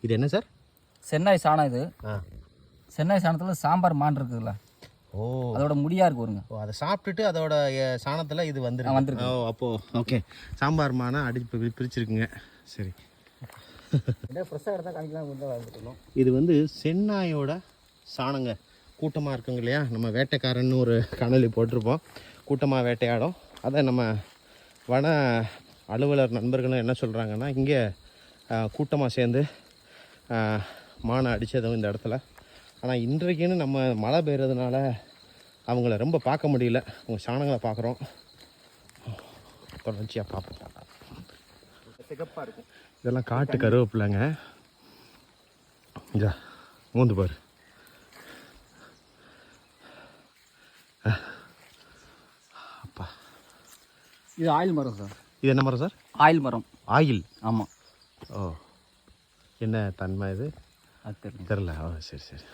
இது என்ன சார்? சென்னாய் சாணம் இது. ஆ. சென்னாய் சாணத்தில் சாம்பார் மான் இருக்குதுல்ல. ஓ. அதோட முடியா இருக்கு வருங்க ஓ அதை சாப்பிட்டுட்டு அதோட சாணத்துல இது வந்துருக்கு வந்திருக்கு. ஓ அப்போ ஓகே. சாம்பார் மானா அடிச்சு பி- பிரிச்சிருக்குங்க. சரி. ஃப்ரெஷ்ஷாக காமிக்கலாம் வந்துட்டு இது வந்து செந்நாயோட சாணங்க. கூட்டமாக இருக்குங்க இல்லையா? நம்ம வேட்டைக்காரன்னு ஒரு காணொளி போட்டிருப்போம். கூட்டமாக வேட்டையாடும். அதை நம்ம வன அலுவலர் நண்பர்களும் என்ன சொல்கிறாங்கன்னா இங்கே கூட்டமாக சேர்ந்து மானை அடித்ததும் இந்த இடத்துல. ஆனால் இன்றைக்குன்னு நம்ம மழை பெய்யறதுனால அவங்கள ரொம்ப பார்க்க முடியல. அவங்க சாணங்களை பார்க்குறோம். தொடர்ச்சியாக பார்ப்போம். சிகப்பாக இருக்கும். இதெல்லாம் காட்டு கருவேப்பிலைங்க. இதா மூந்து பாரு. அப்பா. இது ஆயில் மரம் சார். இது என்ன மரம் சார்? ஆயில் மரம். ஆயில்? ஆமாம் ஓ. என்ன தன்மை இது? தெரில ஓ சரி சரி.